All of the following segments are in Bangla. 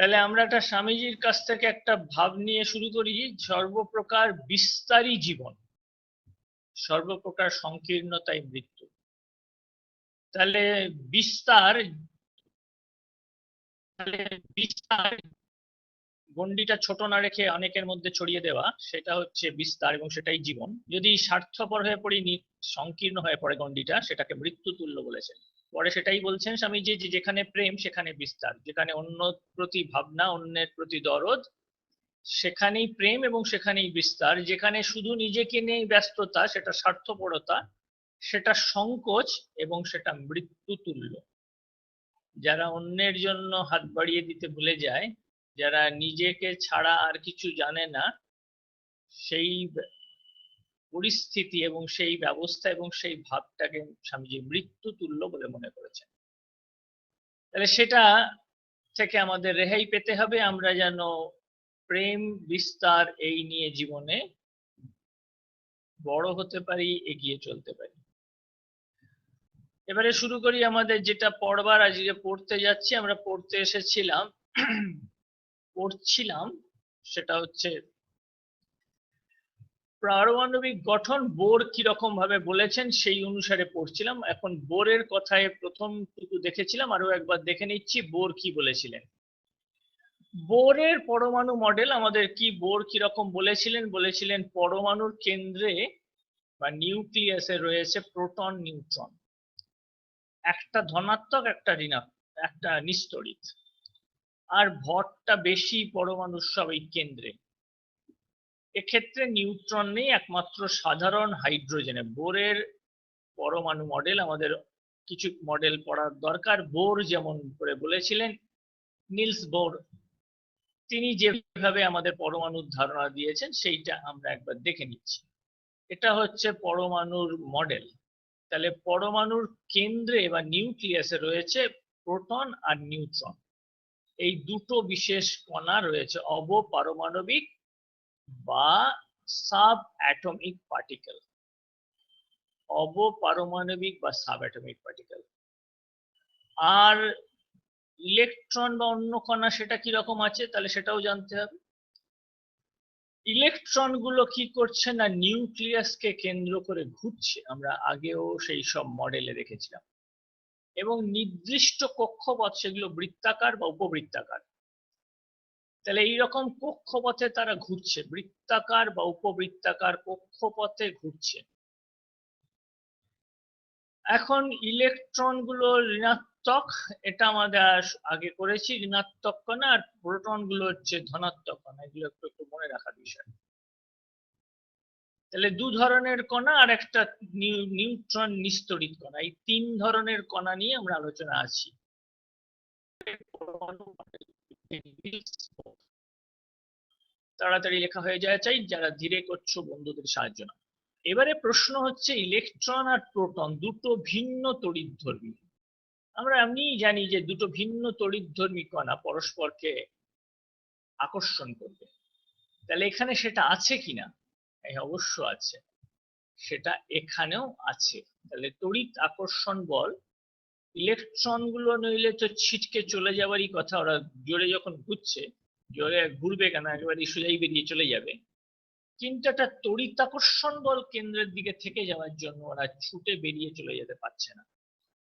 তাহলে আমরা একটা স্বামীজির কাছ থেকে একটা ভাব নিয়ে শুরু করি, সর্বপ্রকার বিস্তারী জীবন। সর্বপ্রকার সংকীর্ণতাই মৃত্যু। তাহলে বিস্তার তাহলে বিস্তার গন্ডিটা ছোট না রেখে অনেকের মধ্যে ছড়িয়ে দেওয়া, সেটা হচ্ছে বিস্তার এবং সেটাই জীবন। যদি স্বার্থপর হয়ে পড়ি সংকীর্ণ হয়ে পড়ে গন্ডিটা সেটাকে মৃত্যু তুল্য বলেছেন। পরে সেটাই বলছেন স্বামীজি যে যেখানে প্রেম, সেখানে বিস্তার। যেখানে অন্য প্রতি ভাবনা, অন্যের প্রতি দরদ, সেখানেই প্রেম এবং সেখানেই বিস্তার। যেখানে শুধু নিজেকে নিয়ে ব্যস্ততা, সেটা স্বার্থপরতা, সেটা সংকোচ এবং সেটা মৃত্যু তুল্য যারা অন্যের জন্য হাত বাড়িয়ে দিতে ভুলে যায় যারা নিজেকে ছাড়া আর কিছু জানে না, সেই পরিস্থিতি এবং সেই ব্যবস্থা এবং সেই ভাবটাকে স্বামীজি মৃত্যু তুল্য বলে মনে করেছেন। তাহলে সেটা থেকে আমাদের রেহাই পেতে হবে। আমরা যেন প্রেম, বিস্তার এই নিয়ে জীবনে বড় হতে পারি, এগিয়ে চলতে পারি। এবারে শুরু করি আমাদের যেটা পড়বার। আজকে পড়তে যাচ্ছি। আমরা পড়তে এসেছিলাম পড়ছিলাম সেটা হচ্ছে পারমাণবিক গঠন বোর কীরকম ভাবে বলেছেন সেই অনুসারে পড়ছিলাম। এখন বোরের কথায় প্রথম টুকু দেখেছিলাম আরও একবার দেখে নিচ্ছি বোর কি বলেছিলেন। বোরের পরমাণু মডেল আমাদের কি বোর কীরকম বলেছিলেন? বলেছিলেন পরমাণুর কেন্দ্রে বা নিউক্লিয়াসে রয়েছে প্রোটন, নিউট্রন। একটা ধনাত্মক, একটা ঋণাত্মক, একটা নিস্তড়িত আর ভরটা বেশি পরমাণুর সব এই কেন্দ্রে। এক্ষেত্রে নিউট্রন নেই, একমাত্র সাধারণ হাইড্রোজেনে। বোরের পরমাণু মডেল আমাদের কিছু মডেল পড়ার দরকার। বোর যেমন করে বলেছিলেন, নিলস বোর, তিনি যেভাবে আমাদের পরমাণুর ধারণা দিয়েছেন, সেইটা আমরা একবার দেখে নিচ্ছি। এটা হচ্ছে পরমাণুর মডেল। তাহলে পরমাণুর কেন্দ্রে বা নিউক্লিয়াসে রয়েছে প্রোটন আর নিউট্রন। এই দুটো বিশেষ কণা রয়েছে অবপারমাণবিক বা সাব অ্যাটমিক পার্টিকেল অবপারমাণবিক বা সাব অ্যাটমিক পার্টিকেল। আর ইলেকট্রন বা অন্য কণা সেটা কি রকম আছে, তাহলে সেটাও জানতে হবে। ইলেকট্রনগুলো কি করছে না নিউক্লিয়াসকে কেন্দ্র করে ঘুরছে, আমরা আগেও সেই সব মডেলে দেখেছিলাম। এবং নির্দিষ্ট কক্ষপথ সেগুলো বৃত্তাকার বা উপবৃত্তাকার। তাহলে এইরকম কক্ষপথে তারা ঘুরছে, বৃত্তাকার বা উপবৃত্তাকার কক্ষপথে ঘুরছে। এখন ইলেকট্রনগুলো ঋণাত্মক, এটা আমাদের আগে করেছি, ঋণাত্মক কণা আর প্রোটনগুলো হচ্ছে ধনাত্মক কণা, এগুলো একটু একটু মনে রাখার বিষয়। তাহলে দু ধরনের কণা আর একটা নিউট্রন নিস্তড়িত কণা। এই তিন ধরনের কণা নিয়ে আমরা আলোচনা আছি। তাড়াতাড়ি লেখা হয়ে যায় চাই, যারা ধীরে করছ বন্ধুদের সাহায্য না এবারে প্রশ্ন হচ্ছে, ইলেকট্রন আর প্রোটন দুটো ভিন্ন তড়িৎধর্মী। আমরা এমনিই জানি যে দুটো ভিন্ন তড়িৎধর্মী কণা পরস্পরকে আকর্ষণ করবে। তাহলে এখানে সেটা আছে কিনা? অবশ্য আছে। সেটা এখানেও আছে। তাহলে তড়িৎ আকর্ষণ বল, ইলেকট্রনগুলো নইলে তো ছিটকে চলে যাওয়ারই কথা। ওরা জোরে যখন ঘুরছে, জোরে ঘুরবে কেন? একেবারে সোজাই বেরিয়ে চলে যাবে। কিন্তু একটা তড়িৎ আকর্ষণ বল কেন্দ্রের দিকে থেকে যাওয়ার জন্য ওরা ছুটে বেরিয়ে চলে যেতে পারছে না।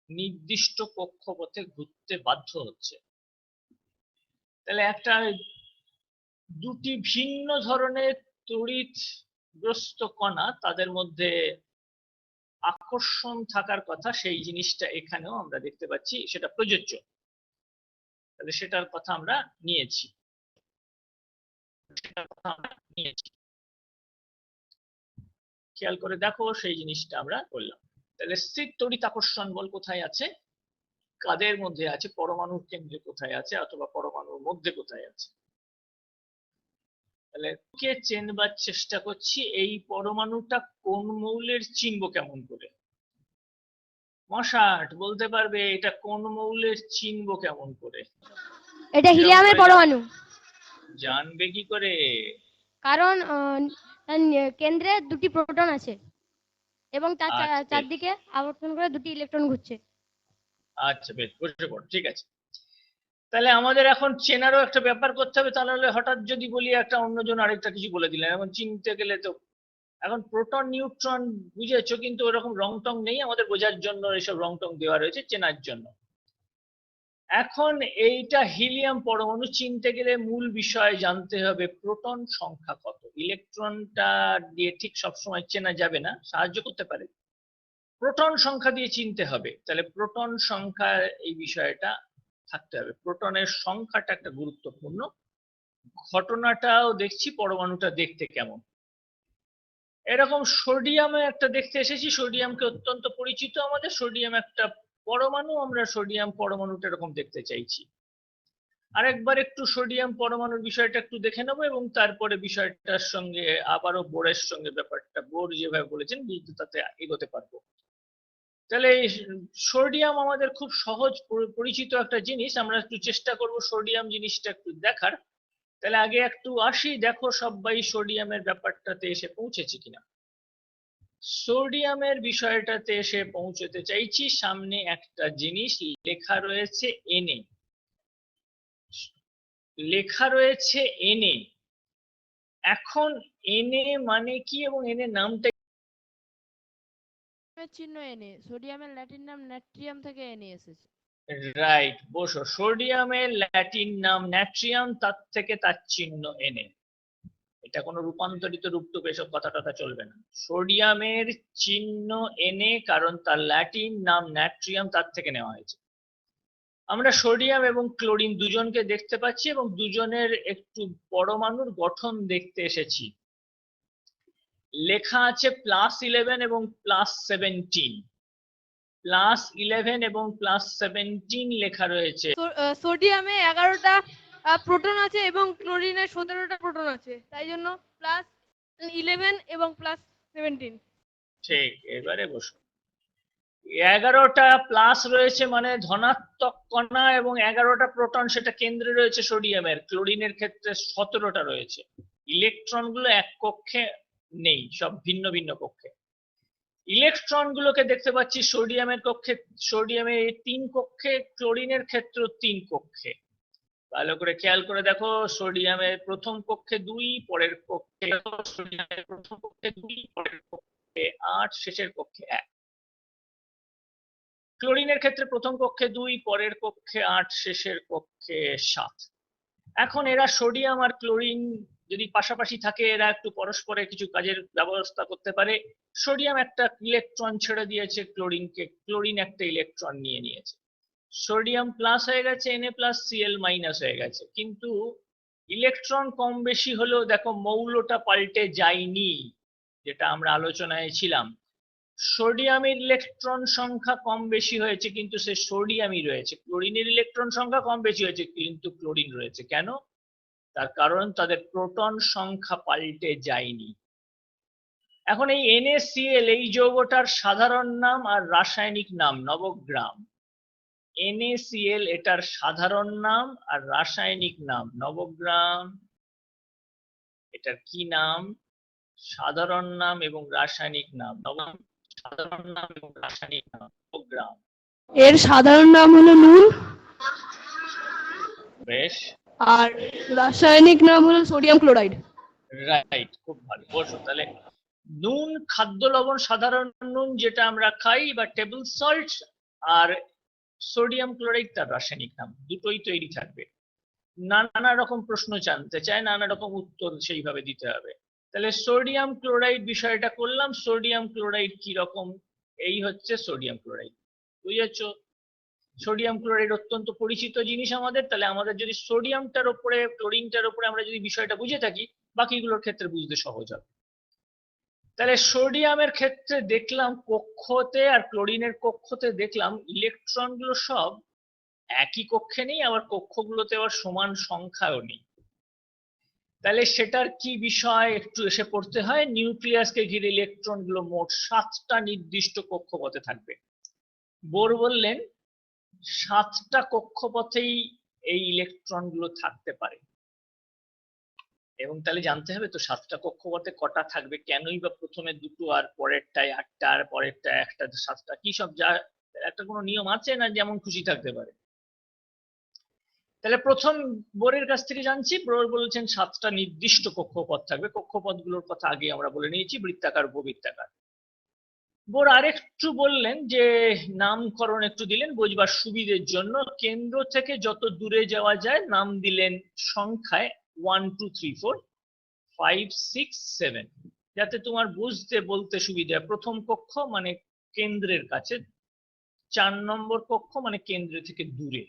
নির্দিষ্ট কক্ষপথে ঘুরতে বাধ্য হচ্ছে। তাহলে একটা দুটি ভিন্ন ধরনের তড়িৎগ্রস্ত কণা তাদের মধ্যে আকর্ষণ থাকার কথা সেই জিনিসটা এখানেও আমরা দেখতে পাচ্ছি, সেটা প্রযোজ্য। তাহলে সেটার কথা আমরা নিয়েছি। সেটার কথা আমরা নিয়েছি। খেয়াল করে দেখো, সেই জিনিসটা আমরা করলাম। তাহলে স্থির তড়িৎ আকর্ষণ বল কোথায় আছে? কাদের মধ্যে আছে? পরমাণুর কেন্দ্রে কোথায় আছে? অথবা পরমাণুর মধ্যে কোথায় আছে? তাহলে কে চেনবার চেষ্টা করছি? এই পরমাণুটা কোন মৌলের চিনব কেমন করে? মশাট বলতে পারবে এটা কোন মৌলের চিনব কেমন করে? এটা হিলিয়ামের পরমাণু। জানবে কি করে? কারণ কেন্দ্রে দুটি প্রোটন আছে এবং তার আচ্ছা। চারদিকে আবর্তন করে দুটি ইলেকট্রন ঘুরছে। আচ্ছা বেশ বসে পড়ো ঠিক আছে। তাহলে আমাদের এখন চেনারও একটা ব্যাপার করতে হবে। তাহলে হলে হঠাৎ যদি বলি একটা অন্যজন আরেকটা কিছু বলে দিলেন। এখন চিনতে গেলে তো এখন প্রোটন, নিউট্রন বুঝেছ, কিন্তু ওরকম রং টং নেই আমাদের বোঝার জন্য, এসব রং টং দেওয়া রয়েছে চেনার জন্য। এখন এইটা হিলিয়াম পরমাণু চিনতে গেলে মূল বিষয় জানতে হবে প্রোটন সংখ্যা কত। ইলেকট্রনটা দিয়ে ঠিক সবসময় চেনা যাবে না, সাহায্য করতে পারে। প্রোটন সংখ্যা দিয়ে চিনতে হবে। তাহলে প্রোটন সংখ্যা এই বিষয়টা থাকতে হবে। প্রোটনের সংখ্যাটা একটা গুরুত্বপূর্ণ। ঘটনাটাও দেখছি, পরমাণুটা দেখতে কেমন। এরকম সোডিয়ামে একটা দেখতে এসেছি, সোডিয়ামকে অত্যন্ত পরিচিত আমাদের। সোডিয়াম একটা পরমাণু, আমরা সোডিয়াম পরমাণুটা এরকম দেখতে চাইছি। আরেকবার একটু সোডিয়াম পরমাণুর বিষয়টা একটু দেখে নেব এবং তারপরে বিষয়টার সঙ্গে আবারও বোরের সঙ্গে ব্যাপারটা, বোর যেভাবে বলেছেন তাতে এগোতে পারব। তাহলে সোডিয়াম আমাদের খুব সহজ পরিচিত একটা জিনিস। আমরা একটু চেষ্টা করব সোডিয়াম জিনিসটা একটু দেখার। তাহলে আগে একটু আসি, দেখো সবাই সোডিয়ামের ব্যাপারটাতে এসে পৌঁছেছি কিনা। সোডিয়ামের বিষয়টাতে এসে পৌঁছতে চাইছি, সামনে একটা জিনিস লেখা রয়েছে এনে লেখা রয়েছে এনে এখন এনে মানে কি এবং এনে নামটা চিহ্ন এনে সোডিয়ামের ল্যাটিন নাম নাট্রিয়াম থেকে এনে এসেছে। রাইট বসো। সোডিয়ামের ল্যাটিন নাম ন্যাট্রিয়াম তার থেকে তার চিহ্ন এনে। এটা কোনো রূপান্তরিত রূপটুপ এসব কথা টথা চলবে না। সোডিয়ামের চিহ্ন এনে, কারণ তার ল্যাটিন নাম ন্যাট্রিয়াম তার থেকে নেওয়া হয়েছে। আমরা সোডিয়াম এবং ক্লোরিন দুজনকে দেখতে পাচ্ছি এবং দুজনের একটু পরমাণুর গঠন দেখতে এসেছি। লেখা আছে প্লাস ইলেভেন এবং প্লাস সেভেন্টিন প্লাস ইলেভেন এবং প্লাস সেভেন্টিন লেখা রয়েছে। সোডিয়ামে এগারোটা প্রোটন আছে এবং ক্লোরিনে সতেরোটা প্রোটন আছে। তাই জন্য প্লাস ইলেভেন এবং প্লাস সেভেন্টিন ঠিক এবারে বসো। এগারোটা প্লাস রয়েছে মানে ধনাত্মক কণা এবং এগারোটা প্রোটন সেটা কেন্দ্রে রয়েছে সোডিয়ামের ক্লোরিনের ক্ষেত্রে সতেরোটা রয়েছে। ইলেকট্রনগুলো এক কক্ষে নেই, সব ভিন্ন ভিন্ন কক্ষে। ইলেকট্রন গুলোকে দেখতে পাচ্ছি সোডিয়ামের কক্ষে, সোডিয়ামে তিন কক্ষে, ক্লোরিনের ক্ষেত্রে তিন কক্ষে। ভালো করে খেয়াল করে দেখো, সোডিয়ামের প্রথম কক্ষে দুই, পরের কক্ষে সোডিয়ামের প্রথম কক্ষে দুই, পরের কক্ষে আট, শেষের কক্ষে এক। ক্লোরিনের ক্ষেত্রে প্রথম কক্ষে দুই, পরের কক্ষে আট, শেষের কক্ষে সাত। এখন এরা সোডিয়াম আর ক্লোরিন যদি পাশাপাশি থাকে, এরা একটু পরস্পরের কিছু কাজের ব্যবস্থা করতে পারে। সোডিয়াম একটা ইলেকট্রন ছেড়ে দিয়েছে, ক্লোরিনকে, ক্লোরিন একটা ইলেকট্রন নিয়ে নিয়েছে। সোডিয়াম প্লাস হয়ে গেছে এনএ প্লাস সিএল মাইনাস হয়ে গেছে। কিন্তু ইলেকট্রন কম বেশি হলেও দেখো, মৌলটা পাল্টে যায়নি, যেটা আমরা আলোচনায় ছিলাম। সোডিয়ামের ইলেকট্রন সংখ্যা কম বেশি হয়েছে, কিন্তু সে সোডিয়ামই রয়েছে। ক্লোরিনের ইলেকট্রন সংখ্যা কম বেশি হয়েছে, কিন্তু ক্লোরিন রয়েছে। কেন? তার কারণ তাদের প্রোটন সংখ্যা পাল্টে যায়নি। এখন এই NaCl এই যৌগটার সাধারণ নাম আর রাসায়নিক নাম নবগ্রাম। NaCl এটার সাধারণ নাম আর রাসায়নিক নাম নবগ্রাম। এটার কি নাম? সাধারণ নাম এবং রাসায়নিক নাম। নবগ্রাম সাধারণ নাম এবং রাসায়নিক নাম নবগ্রাম। এর সাধারণ নাম হলো নুন। বেশ। আর রাসায়নিক নাম হলো সোডিয়াম ক্লোরাইড। রাইট খুব ভালো। বসো, তাহলে নুন, খাদ্য লবণ, সাধারণ নুন যেটা আমরা খাই বা টেবিল সল্ট আর সোডিয়াম ক্লোরাইড তার রাসায়নিক নাম, দুটোই তৈরি থাকবে। নানা রকম প্রশ্ন জানতে চায়, নানা রকম উত্তর সেইভাবে দিতে হবে। তাহলে সোডিয়াম ক্লোরাইড বিষয়টা করলাম সোডিয়াম ক্লোরাইড কি রকম এই হচ্ছে সোডিয়াম ক্লোরাইড বুঝেছ? সোডিয়াম ক্লোরাইড অত্যন্ত পরিচিত জিনিস আমাদের, তাহলে আমাদের যদি সোডিয়ামটার উপরে ক্লোরিনটার উপরে আমরা যদি বিষয়টা বুঝে থাকি, বাকিগুলোর ক্ষেত্রে বুঝতে সহজ হবে। তাহলে সোডিয়ামের ক্ষেত্রে দেখলাম কক্ষতে আর ক্লোরিনের কক্ষতে দেখলাম ইলেকট্রনগুলো সব একই কক্ষে নেই, আবার কক্ষগুলোতে আবার সমান সংখ্যাও নেই। তাহলে সেটার কি বিষয় একটু এসে পড়তে হয়? নিউক্লিয়াসকে ঘিরে ইলেকট্রনগুলো মোট সাতটা নির্দিষ্ট কক্ষপথে থাকবে। বোর বললেন সাতটা কক্ষপথেই এই ইলেকট্রনগুলো থাকতে পারে। এবং তাহলে জানতে হবে তো সাতটা কক্ষপথে কটা থাকবে? কেনই বা প্রথমে দুটো আর পরেরটায় আটটা আর পরেরটা একটা? সাতটা কি সব যা, একটা কোনো নিয়ম আছে না যেমন খুশি থাকতে পারে? তাহলে প্রথম বোরের কাছ থেকে জানছি, বোর বলেছেন সাতটা নির্দিষ্ট কক্ষপথ থাকবে। কক্ষপথগুলোর কথা আগে আমরা বলে নিয়েছি, বৃত্তাকার, উপবৃত্তাকার। বোর আরেকটু বললেন যে, নামকরণ একটু দিলেন, বোঝবার সুবিধের জন্য। কেন্দ্র থেকে যত দূরে যাওয়া যায়, নাম দিলেন সংখ্যায় one two three four five six seven যাতে তোমার বুঝতে, বলতে সুবিধা প্রথম কক্ষ মানে কেন্দ্রের কাছে, চার নম্বর কক্ষ মানে কেন্দ্র থেকে দূরে।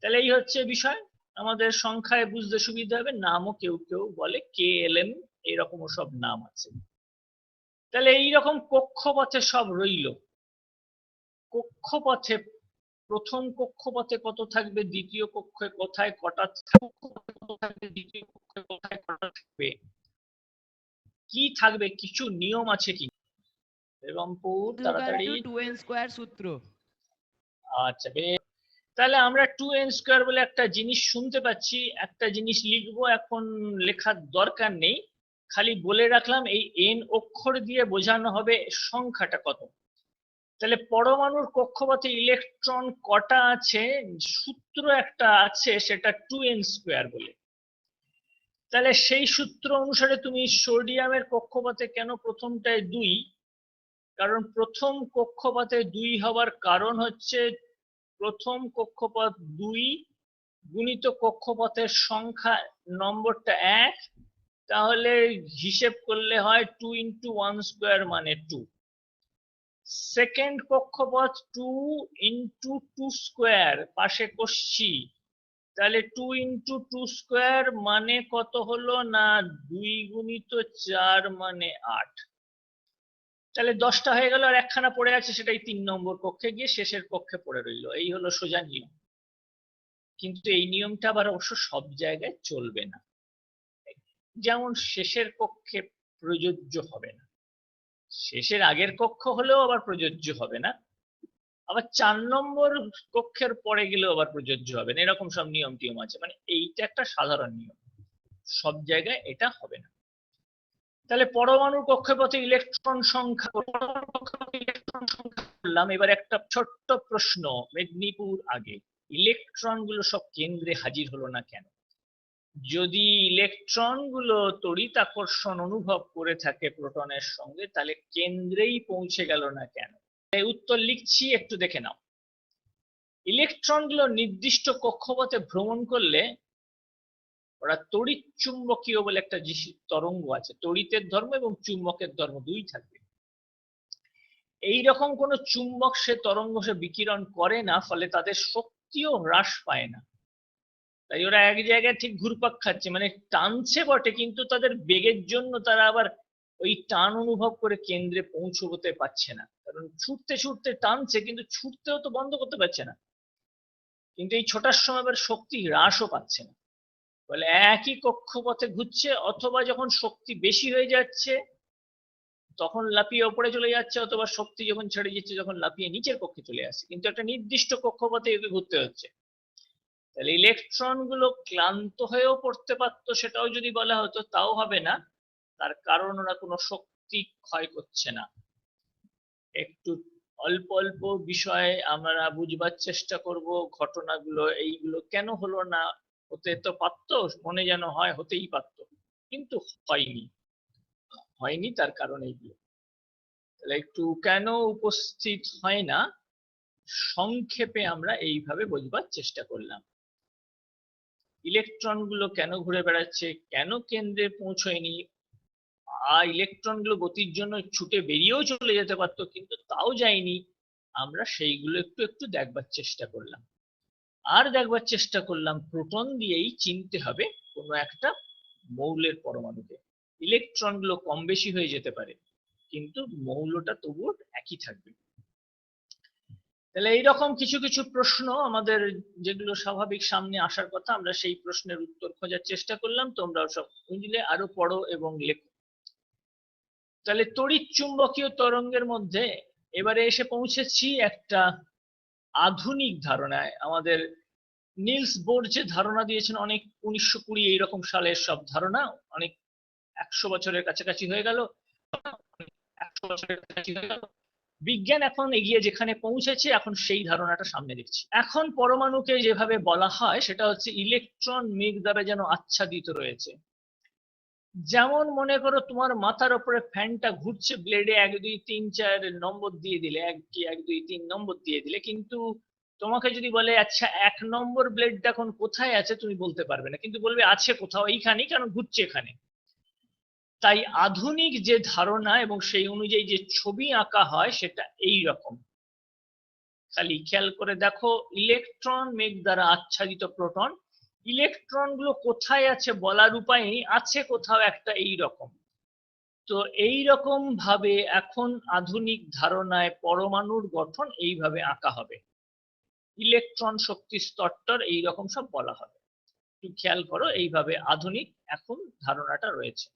তাহলে এই হচ্ছে বিষয়। আমাদের সংখ্যায় বুঝতে সুবিধা হবে, নামও কেউ কেউ বলে, কে এল এম, এরকমও সব নাম আছে। তাহলে এইরকম কক্ষপথে সব রইল। কক্ষপথে প্রথম কক্ষপথে কত থাকবে দ্বিতীয় কক্ষে কোথায় কটা থাকবে দ্বিতীয় কক্ষে কোথায় কটা থাকবে কি থাকবে কিছু নিয়ম আছে কি? এবং তাড়াতাড়ি। টু এন স্কোয়ার সূত্র। আচ্ছা বেশ তাহলে আমরা টু এন স্কোয়ার বলে একটা জিনিস শুনতে পাচ্ছি। একটা জিনিস লিখব এখন লেখার দরকার নেই। খালি বলে রাখলাম, এই এন অক্ষর দিয়ে বোঝানো হবে সংখ্যাটা কত। তাহলে পরমাণুর কক্ষপথে ইলেকট্রন কটা আছে? সূত্র একটা আছে, সেটা টু এন স্কোয়ার বলে। তাহলে সেই সূত্র অনুসারে তুমি সোডিয়ামের কক্ষপথে কেন প্রথমটায় দুই? কারণ প্রথম কক্ষপথে দুই হবার কারণ হচ্ছে প্রথম কক্ষপথ দুই গুণিত কক্ষপথের সংখ্যা নম্বরটা এক তাহলে হিসেব করলে হয় টু ইন্টু ওয়ান স্কোয়ার মানে টু সেকেন্ড কক্ষপথ টু ইন্টু টু স্কোয়ার পাশে কষছি তাহলে টু ইন্টু টু স্কোয়ার মানে কত হলো না দুই গুণিত চার মানে আট? তাহলে দশটা হয়ে গেল আর একখানা পড়ে আছে, সেটাই তিন নম্বর কক্ষে গিয়ে শেষের কক্ষে পড়ে রইল। এই হলো সোজা নিয়ম। কিন্তু এই নিয়মটা আবার অবশ্য সব জায়গায় চলবে না। যেমন শেষের কক্ষে প্রযোজ্য হবে না। শেষের আগের কক্ষ হলেও আবার প্রযোজ্য হবে না। আবার চার নম্বর কক্ষের পরে গেলেও আবার প্রযোজ্য হবে না। এরকম সব নিয়ম টিয়ম আছে। মানে এইটা একটা সাধারণ নিয়ম। সব জায়গায় এটা হবে না। তাহলে পরমাণুর কক্ষপথে ইলেকট্রন সংখ্যা ইলেকট্রন সংখ্যা করলাম। এবার একটা ছোট্ট প্রশ্ন, মেদিনীপুর আগে। ইলেকট্রনগুলো সব কেন্দ্রে হাজির হলো না কেন? যদি ইলেকট্রনগুলো তড়িৎ আকর্ষণ অনুভব করে থাকে প্রোটনের সঙ্গে, তাহলে কেন্দ্রেই পৌঁছে গেল না কেন? উত্তর লিখছি, একটু দেখে নাও। ইলেকট্রনগুলো নির্দিষ্ট কক্ষপথে ভ্রমণ করলে ওরা তড়িৎ চুম্বকীয় বলে একটা তরঙ্গ আছে, তড়িতের ধর্ম এবং চুম্বকের ধর্ম দুই থাকবে। এই রকম কোন চুম্বক সে তরঙ্গ সে বিকিরণ করে না, ফলে তাদের শক্তিও হ্রাস পায় না। তাই ওরা এক জায়গায় ঠিক ঘুরপাক খাচ্ছে। মানে টানছে বটে, কিন্তু তাদের বেগের জন্য তারা আবার ওই টান অনুভব করে কেন্দ্রে পৌঁছতে পারছে না। কারণ ছুটতে ছুটতে টানছে, কিন্তু ছুটতেও তো বন্ধ করতে পারছে না। কিন্তু এই ছোটার সময় আবার শক্তি হ্রাসও পাচ্ছে না। বলে একই কক্ষপথে ঘুরছে, অথবা যখন শক্তি বেশি হয়ে যাচ্ছে, তখন লাফিয়ে ওপরে চলে যাচ্ছে, অথবা শক্তি যখন ছেড়ে যাচ্ছে যখন লাফিয়ে নিচের কক্ষে চলে আসছে। কিন্তু একটা নির্দিষ্ট কক্ষপথে একে ঘুরতে হচ্ছে। তাহলে ইলেকট্রনগুলো ক্লান্ত হয়েও পড়তে পারতো, সেটাও যদি বলা হতো, তাও হবে না। তার কারণ ওরা কোনো শক্তি ক্ষয় করছে না। একটু অল্প অল্প বিষয়ে আমরা বুঝবার চেষ্টা করব, ঘটনাগুলো, এইগুলো কেন হলো না, হতে তো পারতো, মনে যেন হয়, হতেই পারতো। কিন্তু হয়নি। হয়নি তার কারণ এইগুলো। তাহলে একটু কেন উপস্থিত হয় না, সংক্ষেপে আমরা এইভাবে বোঝবার চেষ্টা করলাম। ইলেকট্রনগুলো কেন ঘুরে বেড়াচ্ছে? কেন কেন্দ্রে পৌঁছয়নি? আর ইলেকট্রনগুলো গতির জন্য ছুটে বেরিয়েও চলে যেতে পারতো, কিন্তু তাও যায়নি। আমরা সেইগুলো একটু একটু দেখবার চেষ্টা করলাম। আর দেখবার চেষ্টা করলাম, প্রোটন দিয়েই চিনতে হবে কোনো একটা মৌলের পরমাণুকে। ইলেকট্রনগুলো কম বেশি হয়ে যেতে পারে, কিন্তু মৌলটা তবুও একই থাকবে। তাহলে এইরকম কিছু কিছু প্রশ্ন আমাদের যেগুলো স্বাভাবিক সামনে আসার কথা, আমরা সেই প্রশ্নের উত্তর খোঁজার চেষ্টা করলাম। তোমরা সব বুঝলে আরও পড়ো এবং লেখো। তাহলে তড়িৎ চুম্বকীয় তরঙ্গের মধ্যে এবারে এসে পৌঁছেছি একটা আধুনিক ধারণায়। আমাদের নিলস বোর যে ধারণা দিয়েছেন, অনেক উনিশশো কুড়ি এইরকম সালের সব ধারণা, অনেক একশো বছরের কাছাকাছি হয়ে গেল। একশো বছরের কাছাকাছি হয়ে গেল। বিজ্ঞান এখন এগিয়ে যেখানে পৌঁছেছে, এখন সেই ধারণাটা সামনে দেখছি। এখন পরমাণুকে যেভাবে বলা হয়, সেটা হচ্ছে ইলেকট্রন মেঘ দ্বারা যেন আচ্ছাদিত রয়েছে। যেমন মনে করো তোমার মাথার ওপরে ফ্যানটা ঘুরছে ব্লেডে এক, দুই, তিন, চার নম্বর দিয়ে দিলে, এক কি এক, দুই, তিন নম্বর দিয়ে দিলে, কিন্তু তোমাকে যদি বলে আচ্ছা এক নম্বর ব্লেডটা এখন কোথায় আছে? তুমি বলতে পারবে না। কিন্তু বলবে, আছে কোথাও এইখানেই কারণ ঘুরছে এখানে? তাই আধুনিক যে ধারণা এবং সেই অনুযায়ী যে ছবি আঁকা হয়, সেটা এই রকম খালি খেয়াল করে দেখো, ইলেকট্রন মেঘ দ্বারা আচ্ছাদিত প্রোটন। ইলেকট্রনগুলো কোথায় আছে বলার উপায় নেই, আছে কোথাও একটা এই রকম তো এই রকম ভাবে এখন আধুনিক ধারণায় পরমাণুর গঠন এইভাবে আঁকা হবে। ইলেকট্রন শক্তি স্তরটার এইরকম সব বলা হবে। একটু খেয়াল করো, এইভাবে আধুনিক এখন ধারণাটা রয়েছে।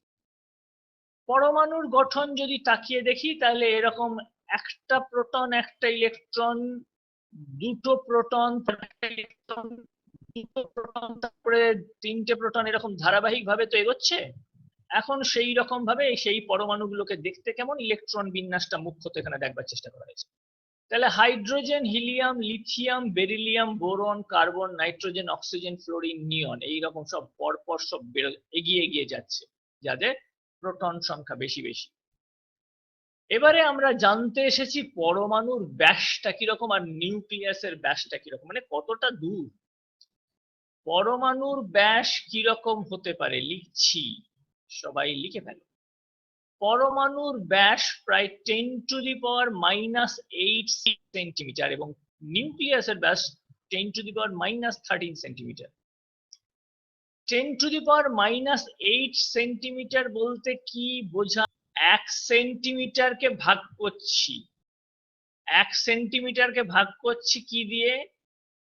পরমাণুর গঠন যদি তাকিয়ে দেখি, তাহলে এরকম একটা প্রোটন, একটা ইলেকট্রন, দুটো প্রোটন ইলেকট্রন দুটো প্রোটন, তারপরে তিনটে প্রোটন এরকম ধারাবাহিক ভাবে তো এগোচ্ছে। এখন সেই রকম ভাবে সেই পরমাণুগুলোকে দেখতে কেমন? ইলেকট্রন বিন্যাসটা মুখ্যত এখানে দেখবার চেষ্টা করা হয়েছে। তাহলে hydrogen, helium, lithium, beryllium, boron, carbon, nitrogen, oxygen, fluorine, neon এই রকম সব পরপর সব এগিয়ে এগিয়ে যাচ্ছে। যাদের প্রোটন সংখ্যা বেশি বেশি। এবারে আমরা জানতে এসেছি পরমাণুর ব্যাসটা কীরকম আর নিউক্লিয়াসের ব্যাসটা কীরকম মানে কতটা দূর। পরমাণুর ব্যাস কীরকম হতে পারে লিখছি, সবাই লিখে ফেলো। পরমাণুর ব্যাস প্রায় ten to the power minus eight centimetre এবং নিউক্লিয়াসের ব্যাস ten to the power minus thirteen centimetre ten to the power minus eight centimetre বলতে কি বোঝা? এক সেন্টিমিটারকে ভাগ করছি। এক সেন্টিমিটারকে ভাগ করছি কি দিয়ে?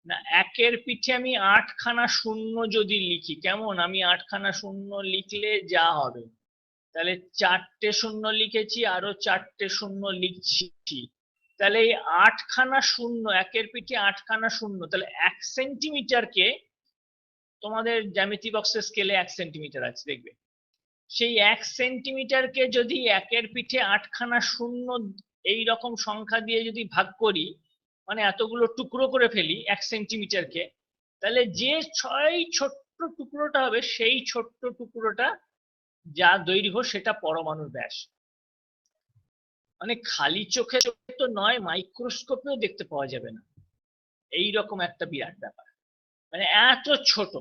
না, একের পিঠে আমি আটখানা শূন্য যদি লিখি, কেমন? আমি আটখানা শূন্য লিখলে যা হবে। তাহলে চারটে শূন্য লিখেছি, আরও চারটে শূন্য লিখছি। তাহলে এই আটখানা শূন্য, একের পিঠে আটখানা শূন্য, তাহলে এক সেন্টিমিটারকে তোমাদের জ্যামিতি বক্সের স্কেলে এক সেন্টিমিটার আছে, দেখবে? সেই এক সেন্টিমিটারকে যদি একের পিঠে আটখানা শূন্য এই রকম সংখ্যা দিয়ে যদি ভাগ করি মানে এতগুলো টুকরো করে ফেলি এক সেন্টিমিটারকে তাহলে যে ছয় ছোট্ট টুকরোটা হবে, সেই ছোট্ট টুকরোটা যা দৈর্ঘ্য, সেটা পরমাণুর ব্যাস। মানে খালি চোখে চোখে তো নয় মাইক্রোস্কোপেও দেখতে পাওয়া যাবে না। এই রকম একটা বিরাট ব্যাপার। মানে এত ছোট।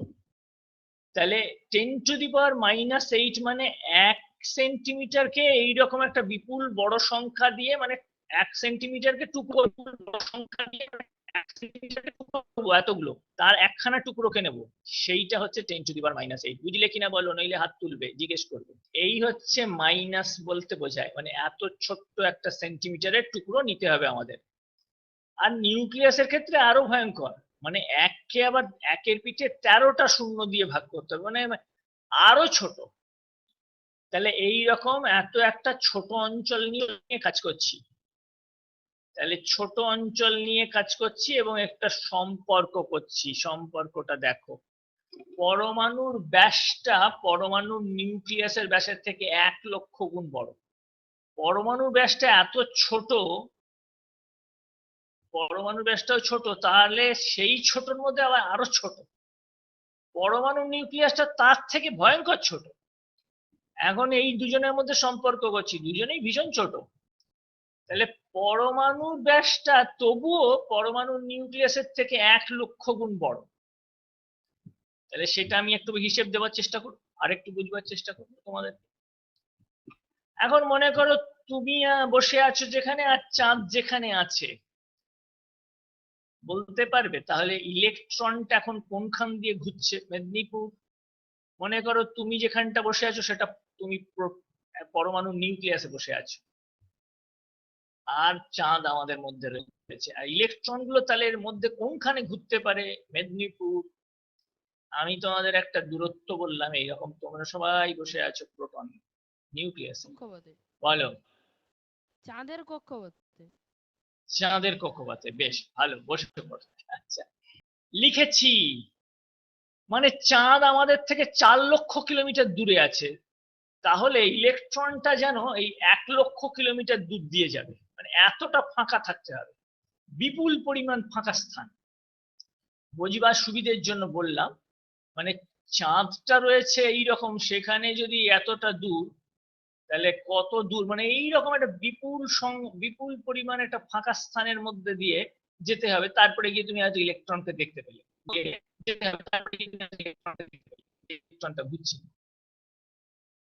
তাহলে ten to the power minus eight মানে এক সেন্টিমিটারকে এইরকম একটা বিপুল বড় সংখ্যা দিয়ে মানে এক সেন্টিমিটারকে টুকরো বড় সংখ্যা দিয়ে সেন্টিমিটারকে টুকরো এতগুলো। তার একখানা টুকরোকে নেব, সেইটা হচ্ছে ten to the power minus eight বুঝলে কিনা বলো? নইলে হাত তুলবে, জিজ্ঞেস করবে। এই হচ্ছে মাইনাস বলতে বোঝায় মানে এত ছোট্ট একটা সেন্টিমিটারের টুকরো নিতে হবে আমাদের। আর নিউক্লিয়াসের ক্ষেত্রে আরও ভয়ঙ্কর। মানে এককে আবার একের পিঠে তেরোটা শূন্য দিয়ে ভাগ করতে হবে মানে আরও ছোট। তাহলে এই রকম এত একটা ছোট অঞ্চল নিয়ে কাজ করছি। তাহলে ছোট অঞ্চল নিয়ে কাজ করছি এবং একটা সম্পর্ক করছি, সম্পর্কটা দেখো। পরমাণুর ব্যাসটা পরমাণুর নিউক্লিয়াসের ব্যাসের থেকে এক লক্ষ গুণ বড়। পরমাণুর ব্যাসটা এত ছোট পরমাণু ব্যাসটাও ছোট, তাহলে সেই ছোটর মধ্যে আবার আরও ছোট। পরমাণু নিউক্লিয়াসটা তার থেকে ভয়ঙ্কর ছোট। এখন এই দুজনের মধ্যে সম্পর্ক করছি, দুজনেই ভীষণ ছোট। তাহলে পরমাণু ব্যাসটা তবুও পরমাণুর নিউক্লিয়াসের থেকে এক লক্ষ গুণ বড়। তাহলে সেটা আমি একটু হিসেব দেওয়ার চেষ্টা করব আর একটু বুঝবার চেষ্টা করব তোমাদের। এখন মনে করো তুমি বসে আছো যেখানে আর চাঁদ যেখানে আছে। বলতে পারবে? তাহলে ইলেকট্রনটা এখন কোনখান দিয়ে ঘুরছে? মেদিনীপুর? মনে করো তুমি যেখানটা বসে আছো সেটা তুমি পরমাণু নিউক্লিয়াসে বসে আছো। আর চাঁদ আমাদের মধ্যে রয়েছে। আর ইলেকট্রনগুলো তাহলে এর মধ্যে কোনখানে ঘুরতে পারে? মেদিনীপুর? আমি তোমাদের একটা দূরত্ব বললাম এইরকম তোমরা সবাই বসে আছো প্রোটন নিউক্লিয়াসে। বলো। চাঁদের কক্ষপথে। চাঁদের কক্ষপথে বেশ, ভালো, বসে আচ্ছা লিখেছি মানে চাঁদ আমাদের থেকে চার লক্ষ কিলোমিটার দূরে আছে। তাহলে ইলেকট্রনটা যেন এই এক লক্ষ কিলোমিটার দূর দিয়ে যাবে। মানে এতটা ফাঁকা থাকতে হবে। বিপুল পরিমাণ ফাঁকা স্থান। বোঝবার সুবিধের জন্য বললাম মানে চাঁদটা রয়েছে এই রকম সেখানে যদি এতটা দূর তাহলে কত দূর? মানে এইরকম একটা বিপুল বিপুল পরিমাণ একটা ফাঁকা স্থানের মধ্যে দিয়ে যেতে হবে, তারপরে গিয়ে তুমি হয়তো ইলেকট্রনকে দেখতে পেলে।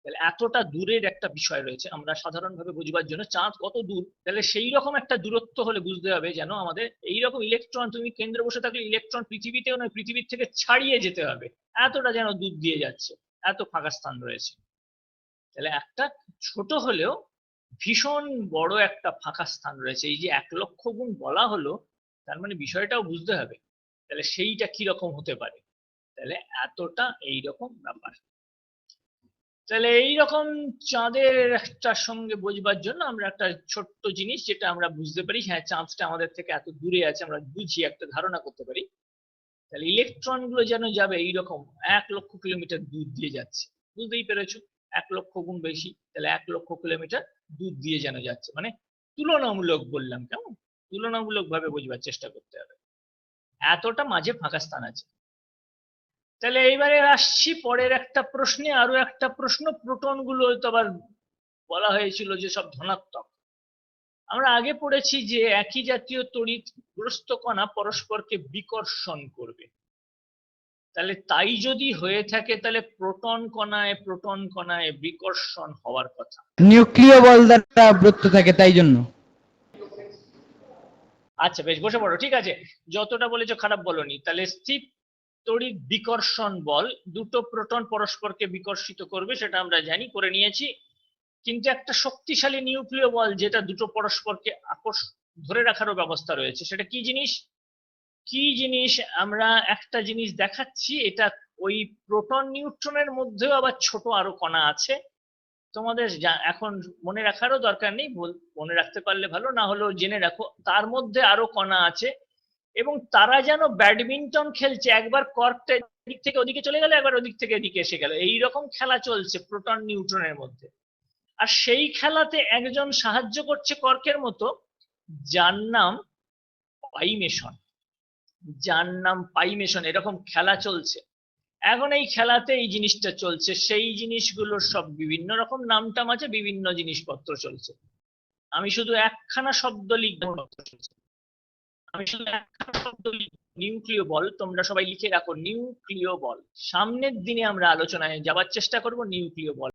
তাহলে এতটা দূরের একটা বিষয় রয়েছে, আমরা সাধারণভাবে বুঝবার জন্য চাঁদ কত দূর? তাহলে সেই রকম একটা দূরত্ব হলে বুঝতে হবে যেন আমাদের এই রকম ইলেকট্রন তুমি কেন্দ্রে বসে থাকলে ইলেকট্রন পৃথিবীতেও নয়, পৃথিবীর থেকে ছাড়িয়ে যেতে হবে। এতটা যেন দূর দিয়ে যাচ্ছে, এত ফাঁকা স্থান রয়েছে। তাহলে একটা ছোট হলেও ভীষণ বড় একটা ফাঁকা স্থান রয়েছে। এই যে এক লক্ষ গুণ বলা হলো, তার মানে বিষয়টাও বুঝতে হবে, তাহলে সেইটা কি রকম হতে পারে? তাহলে এতটা এইরকম ব্যাপার। তাহলে এইরকম চাঁদের একটার সঙ্গে বোঝবার জন্য আমরা একটা ছোট্ট জিনিস যেটা আমরা বুঝতে পারি হ্যাঁ চাঁদটা আমাদের থেকে এত দূরে আছে, আমরা বুঝি একটা ধারণা করতে পারি। তাহলে ইলেকট্রনগুলো যেন যাবে এইরকম এক লক্ষ কিলোমিটার দূর দিয়ে যাচ্ছে। বুঝতেই পেরেছ? এক লক্ষ গুণ বেশি, তাহলে এক লক্ষ কিলোমিটার দূর দিয়ে যেন যাচ্ছে। মানে তুলনামূলক বললাম, কেমন? তুলনামূলক ভাবে বুঝবার চেষ্টা করতে হবে। এতটা মাঝে ফাঁকা স্থান আছে। তাহলে এইবারে আসছি, পরের একটা প্রশ্নে আরও একটা প্রশ্ন। প্রোটনগুলো তো আবার বলা হয়েছিল যে সব ধনাত্মক। আমরা আগে পড়েছি যে একই জাতীয় তড়িৎ গ্রস্ত কণা পরস্পরকে বিকর্ষণ করবে। তাহলে তাই যদি হয়ে থাকে তাহলে প্রোটন কণায় প্রোটন কণায় বিকর্ষণ হওয়ার কথা। নিউক্লিয় বল দ্বারা আবৃত থাকে তাই জন্য। আচ্ছা বেশ বসে পড়ো ঠিক আছে। যতটা বলেছ খারাপ বলনি। তাহলে স্থির তড়িৎ বিকর্ষণ বল দুটো প্রোটন পরস্পরকে বিকর্ষিত করবে সেটা আমরা জানি করে নিয়েছি। কিন্তু একটা শক্তিশালী নিউক্লিয় বল যেটা দুটো পরস্পরকে আকর্ষ ধরে রাখারও ব্যবস্থা রয়েছে সেটা কি জিনিস? কি জিনিস আমরা একটা জিনিস দেখাচ্ছি, এটা ওই প্রোটন নিউট্রনের মধ্যেও আবার ছোট আরও কণা আছে। তোমাদের এখন মনে রাখারও দরকার নেই মনে রাখতে পারলে ভালো, না হলেও জেনে রাখো, তার মধ্যে আরও কণা আছে। এবং তারা যেন ব্যাডমিন্টন খেলছে, একবার কর্কটা এদিক থেকে ওদিকে চলে গেল, একবার ওদিক থেকে এদিকে এসে গেল। এই রকম খেলা চলছে প্রোটন নিউট্রনের মধ্যে। আর সেই খেলাতে একজন সাহায্য করছে কর্কের মতো, যার নাম পাইমেশন। যার নাম পাইমেশন এরকম খেলা চলছে। এখন এই খেলাতে এই জিনিসটা চলছে, সেই জিনিসগুলোর সব বিভিন্ন রকম নামটাম আছে, বিভিন্ন জিনিসপত্র চলছে। আমি শুধু একখানা শব্দ লিখব। আমি শুধু একখানা শব্দ নিউক্লিয় বল, তোমরা সবাই লিখে রাখো, নিউক্লিয় বল। সামনের দিনে আমরা আলোচনায় যাবার চেষ্টা করব নিউক্লিয় বল